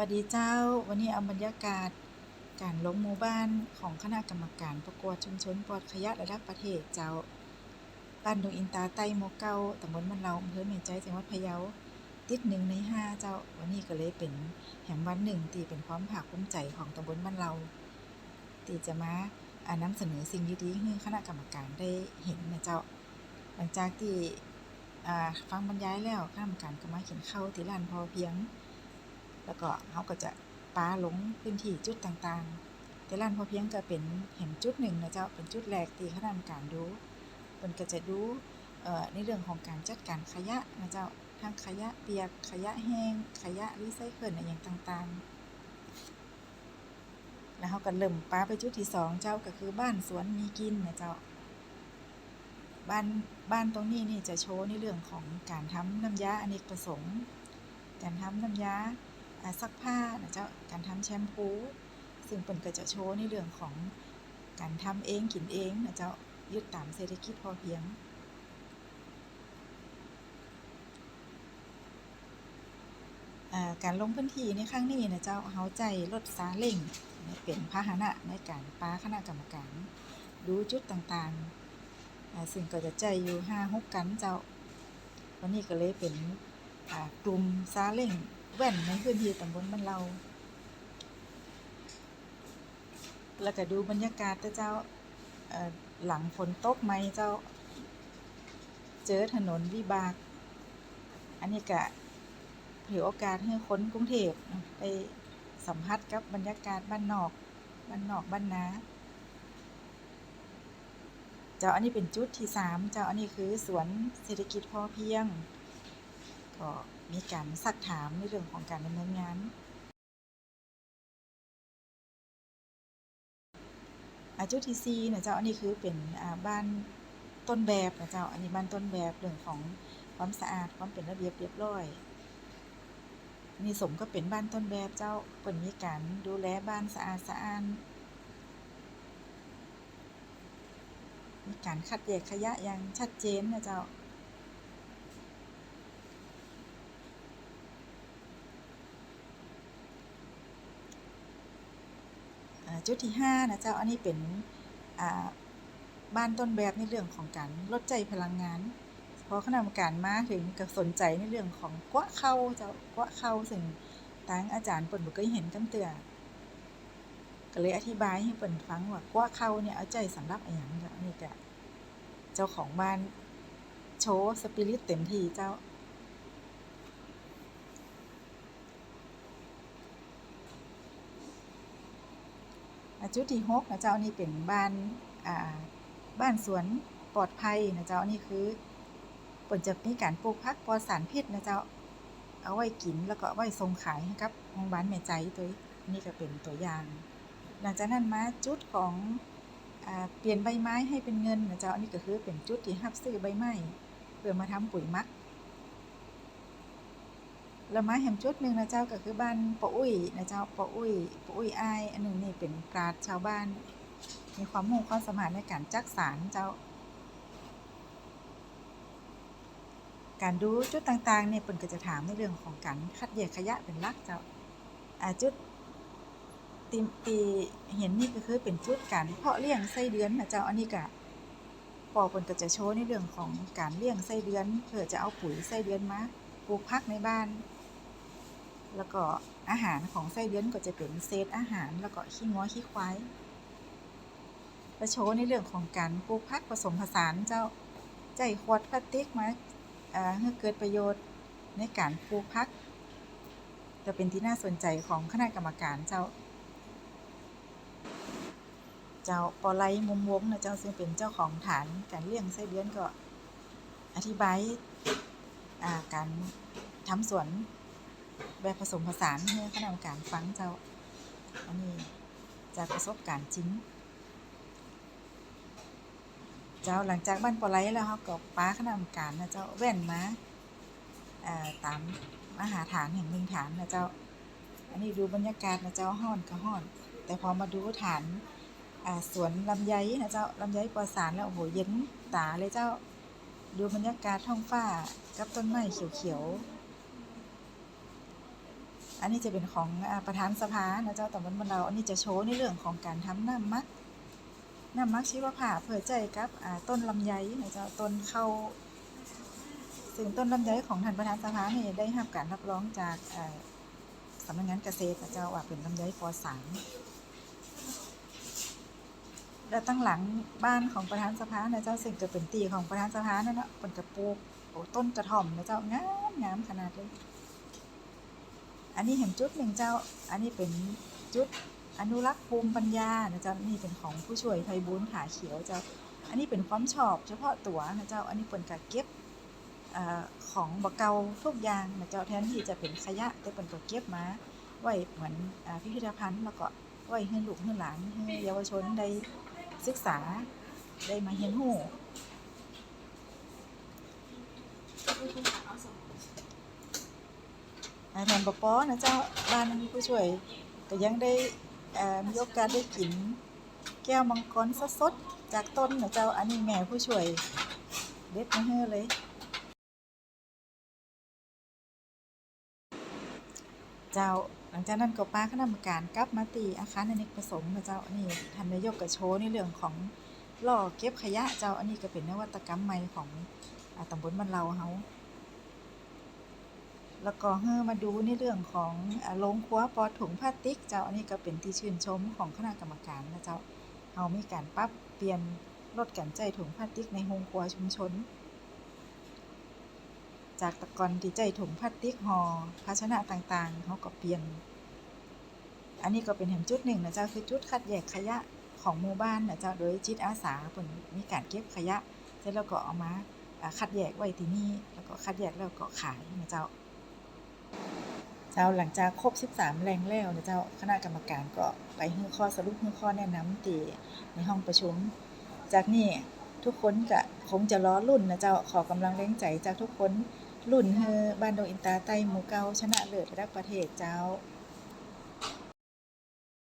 วัสดีเจ้า วันนี้เอาบรรยากาศการลงหมู่บ้านของคณะกรรมการประกวดชุมชนปลอดขยะระดับประเทศเจ้า บ้านดงอินตาใต้หมู่เก้าตำบลบ้านเราอำเภอแม่ใจจังหวัดพะเยา ติดหนึ่งในห้าเจ้า วันนี้ก็เลยเป็นแห่งวันหนึ่งที่เป็นความภาคภูมิใจของตำบลบ้านเราที่จะมาอ่านำเสนอสิ่งดีๆให้คณะกรรมการได้เห็นนะเจ้า หลังจากที่ฟังบรรยายแล้วคณะกรรมการก็มาเขียนเข้าที่ร้านพอเพียง แล้วก็เขาก็จะปาลงพื้นที่จุดต่างๆ แต่ร้านพอเพียงก็เป็นเห็นจุดหนึ่งนะเจ้าเป็นจุดแรกที่คณะกรรมการดูเพิ่นก็จะดูในเรื่องของการจัดการขยะนะเจ้าทั้งขยะเปียกขยะแห้ง ขยะรีไซเคิลอะไรอย่างต่างๆ แล้วเขาก็เริ่มปาไปจุดที่สองเจ้าก็คือบ้านสวนมีกินนะเจ้าบ้านบ้านตรงนี้นี่จะโชว์ในเรื่องของการทำน้ำยาอเนกประสงค์ การทำน้ำยาอ่า ซักผ้านะเจ้าการทำแชมพู ซึ่งเปิ่นก็จะโชว์ในเรื่องของการทำเองกินเองนะเจ้ายึดตามเศรษฐกิจพอเพียงการลงพื้นที่ในครั้งนี้นะเจ้าเฮาใจรถซาเล้งเป็นพาหนะในการปาคณะกรรมการดูจุดต่างๆอ่าซึ่งก็จะใจอยู่5 6กันเจ้า วันนี้ก็เลยเป็นกลุ่มซาเล้ง แว่นในพื้นที่ตำบลบ้านเรา แล้วก็ดูบรรยากาศเจ้าหลังฝนตกไหมเจ้า เจอถนนวิบาก อันนี้ก็ถือโอกาสให้คนกรุงเทพไปสัมผัสกับบรรยากาศบ้านนอก บ้านนอกบ้านนาเจ้าอันนี้เป็นจุดที่สามเจ้าอันนี้คือสวนเศรษฐกิจพอเพียงก็ มีการซักถามในเรื่องของการดำเนินงานอาจุดที่สี่นะเจ้าอันนี้คือเป็นบ้านต้นแบบนะเจ้าอันนี้บ้านต้นแบบเรื่องของความสะอาดความเป็นระเบียบเรียบร้อยน,นี่สมก็เป็นบ้านต้นแบบเจ้าเปิ่นมีการดูแลบ้านสะอาดสะอ้านมีการคัดแยกขยะอย่างชัดเจนนะเจ้า จุดที่ห้านะเจ้าอันนี้เป็นบ้านต้นแบบในเรื่องของการลดใจพลังงานพอคณะกรรมการมาถึงก็สนใจในเรื่องของกวะเข้าเจ้ากวะเข้าซึ่งทางอาจารย์ปนบ่เคยเห็นกันเตือก็เลยอธิบายให้เปิ่นฟังว่ากวะเข้าเนี่ยเอาใจสำหรับอหยังเจ้านนี้ก็เจ้าของบ้านโชว์สปิริตเต็มที่เจ้า จุดที่หกนะเจ้าอันนี้เป็นบ้านอ่าบ้านสวนปลอดภัยนะเจ้าอันนี้คือเปิ่นจะมีการปลูกผักปลอดสารพิษนะเจ้า เอาไว้กินแล้วก็เอาไว้ส่งขายให้กับโรงพยาบาลแม่ใจตัวนี้ก็เป็นตัวอย่าง หลังจากนั้นมาจุดของอเปลี่ยนใบไม้ให้เป็นเงินนะเจ้าอันนี้ก็คือเป็นจุดที่รับซื้อใบไม้เพื่อมาทำปุ๋ยมัก แล้วมาแห่งจุดหนึ่งนะเจ้าก็คือบ้านปะอุ้ยนะเจ้าปะอุ้ยปะอุ้ยอายอันหนึ่งนี่เป็นปราชชาวบ้าน มีความรู้ความสมารถในการจักสารเจ้า การดูจุดต่างๆเนี่ยเปิ่นก็จะถามในเรื่องของการคัดแยกขยะเป็นลักเจ้าอ่าจุดตีตีเห็นนี่ก็คือเป็นจุดการเพาะเลี้ยงไส้เดือนนะเจ้าอันนี้ก็ปอเปิ่นก็จะโชว์ในเรื่องของการเลี้ยงไส้เดือนเพื่อจะเอาปุ๋ยไส้เดือนมา ปลูกพักในบ้าน แล้วก็อาหารของไส้เดือนก็จะเป็นเศษอาหารแล้วก็ขี้งัวขี้ควายและโชว์ในเรื่องของการปลูกพักผสมผสานเจ้าใจขวดพลาสติกมาเอ่อให้เกิดประโยชน์ในการปลูกพัก จะเป็นที่น่าสนใจของคณะกรรมการเจ้า เจ้าปอไลมุมวงนะเจ้าซึ่งเป็นเจ้าของฐานการเลี้ยงไส้เดือนก็อธิบาย การทำสวนแบบผสมผสานให้คณะกรรมการฟังเจ้า อันนี้จากประสบการณ์จริง เจ้าหลังจากบ้านปอไลแล้วเขาก็ป้าคณะกรรมการนะเจ้าแว่นมาตามมหาฐานแห่งหนึ่งฐานนะเจ้า อันนี้ดูบรรยากาศนะเจ้าห้อนก็ห้อน แต่พอมาดูฐานสวนลำไยนะเจ้าลำไยปลอสารแล้วโอ้โหเย็นตาเลยเจ้า ดูบรรยากาศท้องฟ้า กับต้นไม้เขียวๆ อันนี้จะเป็นของอประธานสภานะเจ้าตำบลบ้านเรา อันนี้จะโชว์ในเรื่องของการทำน้ำมักน้ำมักชีวภาพเพื่อใจกับต้นลำไยนะเจ้าต้นเข้าซึ่งต้นลำไยของท่านประธานสภาเนี่ยได้รับการรับรองจากสำนักงานเกษตรนะเจ้าว่าเป็นลำไยปลอสารและตั้งหลังบ้านของประธานสภานะเจ้าซึ่งจะเป็นตีของประธานสภานั่นเนาะเป็นกระปลูก โอ้ต้นกระถ่อมนะเจ้างามงามขนาดเลย อันนี้เห็นจุดหนึ่งเจ้า อันนี้เป็นจุดอนุรักษ์ภูมิปัญญานะเจ้านี่เป็นของผู้ช่วยไพบูลย์ผาเขียวเจ้า อันนี้เป็นความชอบเฉพาะตัวนะเจ้า อันนี้เป็นการเก็บอของบเกาทุกอย่างนะเจ้าแทนที่จะเป็นขยะแต่เป็นก็เก็บมาไว้เหมือนอพิพิธภัณฑ์แล้วก็ไว้ให้ลูกให้หลานให้เยาวชนได้ศึกษาได้มาเรียนรู้ อาแทนปปอนะเจ้าบ้านผู้ช่วยก็ยังได้มีโอกาสได้กิน แก้วมังกรสดๆจากต้นนะเจ้าอันนี้แม่ผู้ช่วยเด็ดมาให้เลยเจ้าหลังจากนั้นก็ป้าคณะกรรมการกลับมาตีอาคารอเนกประสงค์นะเจ้าอันนี้ท่านนายกก็โชว์ในเรื่องของล่อเก็บขยะเจ้าอันนี้ก็เป็นนวัตกรรมใหม่ของ ตำบลบ้านเราเฮาแล้วก็เฮอมาดูในเรื่องของโรงครัวปลอถุงพลาสติก เจ้าอันนี้ก็เป็นที่ชื่นชมของคณะกรรมการนะเจ้าเฮามีการปรับเปลี่ยนลดการใช้ถุงพลาสติกในโรงครัวชุมชน จากตะกอนที่ใช้ถุงพลาสติกห่อภาชนะต่างๆเฮาก็เปลี่ยน อันนี้ก็เป็นแห่งจุดหนึ่งนะเจ้าคือจุดคัดแยกขยะของหมู่บ้านนะเจ้าโดยจิตอาสาเพิ่นมีการเก็บขยะเสร็จแล้วก็เอามา คัดแยกไว้ที่นี่แล้วก็คัดแยกแล้วก็ขายนะเจ้า เจ้าหลังจากครบ 13 แรงแล้วนะเจ้าคณะกรรมการก็ไปให้ข้อสรุปให้ข้อแนะนำตีในห้องประชุม จากนี้ทุกคนก็คงจะล้อรุ่นนะเจ้าขอกำลังแรงใจจากทุกคนรุ่นเฮอบ้านดงอินตาใต้หมูเกาชนะเลิศระดับประเทศเจ้า